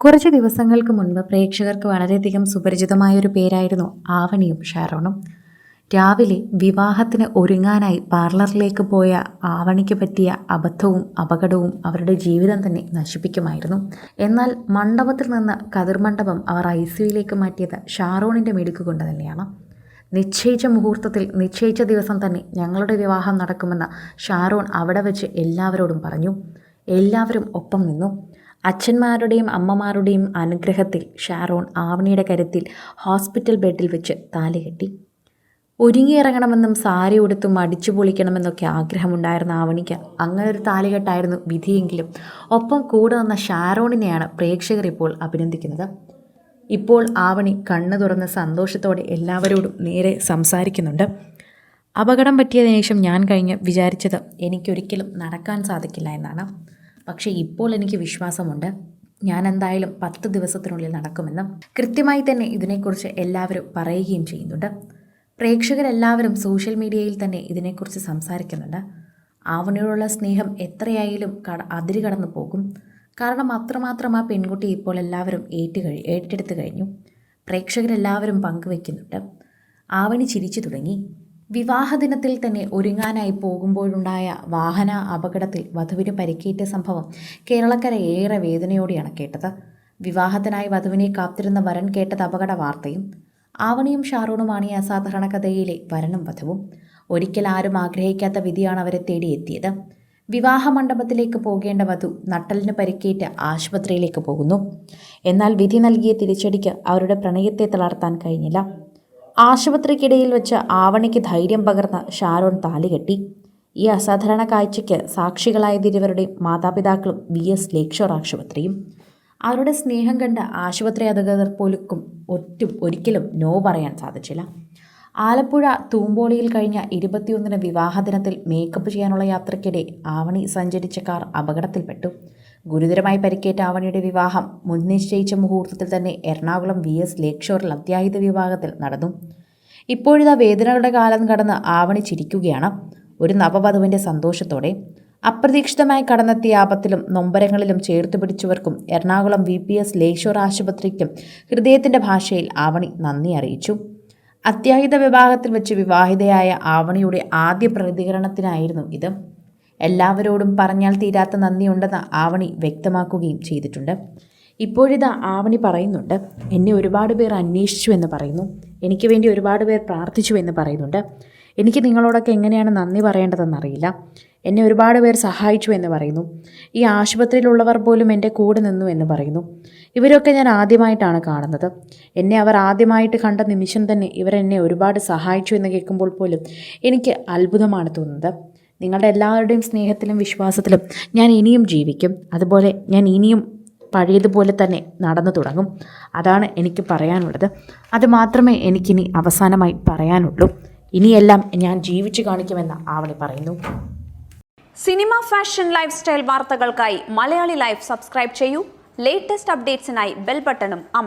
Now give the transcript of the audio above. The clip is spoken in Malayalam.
കുറച്ച് ദിവസങ്ങൾക്ക് മുൻപ് പ്രേക്ഷകർക്ക് വളരെയധികം സുപരിചിതമായ ഒരു പേരായിരുന്നു ആവണിയും ഷാരോണും രാവിലെ വിവാഹത്തിന് ഒരുങ്ങാനായി പാർലറിലേക്ക് പോയ ആവണിക്ക് പറ്റിയ അബദ്ധവും അപകടവും അവരുടെ ജീവിതം തന്നെ നശിപ്പിക്കുമായിരുന്നു. എന്നാൽ മണ്ഡപത്തിൽ നിന്ന് കതിർമണ്ഡപം അവർ ഐ സിയുയിലേക്ക് മാറ്റിയത് ഷാറോണിന്റെ മിടുക്ക് കൊണ്ട് തന്നെയാണ്. നിശ്ചയിച്ച മുഹൂർത്തത്തിൽ നിശ്ചയിച്ച ദിവസം തന്നെ ഞങ്ങളുടെ വിവാഹം നടക്കുമെന്ന് ഷാരോൺ അവിടെ വെച്ച് എല്ലാവരോടും പറഞ്ഞു. എല്ലാവരും ഒപ്പം നിന്നു. അച്ഛന്മാരുടെയും അമ്മമാരുടെയും അനുഗ്രഹത്തിൽ ഷാരോൺ ആവണിയുടെ കരുത്തിൽ ഹോസ്പിറ്റൽ ബെഡിൽ വെച്ച് താലികെട്ടി ഒരുങ്ങിയിറങ്ങണമെന്നും സാരി ഉടുത്തും അടിച്ചു പൊളിക്കണമെന്നൊക്കെ ആഗ്രഹമുണ്ടായിരുന്ന ആവണിക്ക് അങ്ങനെ ഒരു താലികെട്ടായിരുന്നു വിധിയെങ്കിലും ഒപ്പം കൂടെ വന്ന ഷാരോണിനെയാണ് പ്രേക്ഷകർ ഇപ്പോൾ അഭിനന്ദിക്കുന്നത്. ഇപ്പോൾ ആവണി കണ്ണു തുറന്ന് സന്തോഷത്തോടെ എല്ലാവരോടും നേരെ സംസാരിക്കുന്നുണ്ട്. അപകടം പറ്റിയതിനു ശേഷം ഞാൻ കഴിഞ്ഞ് വിചാരിച്ചത് എനിക്കൊരിക്കലും നടക്കാൻ സാധിക്കില്ല എന്നാണ്. പക്ഷേ ഇപ്പോൾ എനിക്ക് വിശ്വാസമുണ്ട്. ഞാൻ എന്തായാലും പത്ത് ദിവസത്തിനുള്ളിൽ നടക്കുമെന്നും കൃത്യമായി തന്നെ ഇതിനെക്കുറിച്ച് എല്ലാവരും പറയുകയും ചെയ്യുന്നുണ്ട്. പ്രേക്ഷകരെല്ലാവരും സോഷ്യൽ മീഡിയയിൽ തന്നെ ഇതിനെക്കുറിച്ച് സംസാരിക്കുന്നുണ്ട്. ആവണിയോടുള്ള സ്നേഹം എത്രയായാലും കട അതിര് കടന്നു പോകും. കാരണം അത്രമാത്രം ആ പെൺകുട്ടി ഇപ്പോൾ എല്ലാവരും ഏറ്റു കഴി ഏറ്റെടുത്ത് കഴിഞ്ഞു. പ്രേക്ഷകരെല്ലാവരും പങ്കുവെക്കുന്നുണ്ട്. ആവണി ചിരിച്ചു തുടങ്ങി. വിവാഹ ദിനത്തിൽ തന്നെ ഒരുങ്ങാനായി പോകുമ്പോഴുണ്ടായ വാഹന അപകടത്തിൽ വധുവിന് പരിക്കേറ്റ സംഭവം കേരളക്കര ഏറെ വേദനയോടെയാണ് കേട്ടത്. വിവാഹത്തിനായി വധുവിനെ കാത്തിരുന്ന വരൻ കേട്ടത് അപകട വാർത്തയും ആവണിയും ഷാറൂണുമാണ് ഈ അസാധാരണ കഥയിലെ വരനും വധുവും. ഒരിക്കൽ ആരും ആഗ്രഹിക്കാത്ത വിധിയാണ് അവരെ തേടിയെത്തിയത്. വിവാഹ മണ്ഡപത്തിലേക്ക് പോകേണ്ട വധു നട്ടലിന് പരിക്കേറ്റ് ആശുപത്രിയിലേക്ക് പോകുന്നു. എന്നാൽ വിധി നൽകിയ തിരിച്ചടിക്ക് അവരുടെ പ്രണയത്തെ തളർത്താൻ കഴിഞ്ഞില്ല. ആശുപത്രിക്കിടയിൽ വെച്ച് ആവണിക്ക് ധൈര്യം പകർന്ന ഷാരോൺ താലികെട്ടി ഈ അസാധാരണ കാഴ്ചയ്ക്ക് സാക്ഷികളായതിരുവരുടെ മാതാപിതാക്കളും വി എസ് ലേക്ഷോർ ആശുപത്രിയും. അവരുടെ സ്നേഹം കണ്ട ആശുപത്രി അധികൃതർ പോലും ഒറ്റും ഒരിക്കലും നോ പറയാൻ സാധിച്ചില്ല. ആലപ്പുഴ തൂമ്പോളിയിൽ കഴിഞ്ഞ ഇരുപത്തിയൊന്നിന് വിവാഹദിനത്തിൽ മേക്കപ്പ് ചെയ്യാനുള്ള യാത്രയ്ക്കിടെ ആവണി സഞ്ചരിച്ച കാർ അപകടത്തിൽപ്പെട്ടു. ഗുരുതരമായി പരിക്കേറ്റ ആവണിയുടെ വിവാഹം മുൻനിശ്ചയിച്ച മുഹൂർത്തത്തിൽ തന്നെ എറണാകുളം വി എസ് ലേക്ഷോറിൽ അത്യാഹിത വിഭാഗത്തിൽ നടന്നു. ഇപ്പോഴിതാ വേദനകളുടെ കാലം കടന്ന് ആവണി ചിരിക്കുകയാണ്. ഒരു നവവധുവിന്റെ സന്തോഷത്തോടെ. അപ്രതീക്ഷിതമായി കടന്നെത്തിയ ആപത്തിലും നൊമ്പരങ്ങളിലും ചേർത്ത് പിടിച്ചവർക്കും Ernakulam V P S Lakeshore ആശുപത്രിക്കും ഹൃദയത്തിന്റെ ഭാഷയിൽ ആവണി നന്ദി അറിയിച്ചു. അത്യാഹിത വിഭാഗത്തിൽ വെച്ച് വിവാഹിതയായ ആവണിയുടെ ആദ്യ പ്രതികരണത്തിനായിരുന്നു ഇത്. എല്ലാവരോടും പറഞ്ഞാൽ തീരാത്ത നന്ദിയുണ്ടെന്ന് ആവണി വ്യക്തമാക്കുകയും ചെയ്തിട്ടുണ്ട്. ഇപ്പോഴിതാ ആവണി പറയുന്നുണ്ട് എന്നെ ഒരുപാട് പേർ അന്വേഷിച്ചു എന്ന് പറയുന്നു. എനിക്ക് വേണ്ടി ഒരുപാട് പേർ പ്രാർത്ഥിച്ചു എന്ന് പറയുന്നുണ്ട്. എനിക്ക് നിങ്ങളോടൊക്കെ എങ്ങനെയാണ് നന്ദി പറയേണ്ടതെന്ന് അറിയില്ല എന്നെ ഒരുപാട് പേർ സഹായിച്ചു എന്ന് പറയുന്നു. ഈ ആശുപത്രിയിലുള്ളവർ പോലും എന്റെ കൂടെ നിന്നു എന്ന് പറയുന്നു. ഇവരൊക്കെ ഞാൻ ആദ്യമായിട്ടാണ് കാണുന്നത്. എന്നെ അവർ ആദ്യമായിട്ട് കണ്ട നിമിഷം തന്നെ ഇവരെന്നെ ഒരുപാട് സഹായിച്ചു എന്ന് കേൾക്കുമ്പോൾ പോലും എനിക്ക് അത്ഭുതമാണ് തോന്നുന്നത്. നിങ്ങളുടെ എല്ലാവരുടെയും സ്നേഹത്തിലും വിശ്വാസത്തിലും ഞാൻ ഇനിയും ജീവിക്കും. അതുപോലെ ഞാൻ ഇനിയും പഴയതുപോലെ തന്നെ നടന്നു തുടങ്ങും. അതാണ് എനിക്ക് പറയാനുള്ളത്. അത് മാത്രമേ എനിക്കിനി അവസാനമായി പറയാനുള്ളൂ. ഇനിയെല്ലാം ഞാൻ ജീവിച്ചു കാണിക്കുമെന്ന് ആവണി പറയുന്നു. സിനിമ ഫാഷൻ ലൈഫ് സ്റ്റൈൽ വാർത്തകൾക്കായി മലയാളി ലൈഫ് സബ്സ്ക്രൈബ് ചെയ്യൂ. ലേറ്റസ്റ്റ് അപ്ഡേറ്റ്സിനായി ബെൽ ബട്ടണും അമർ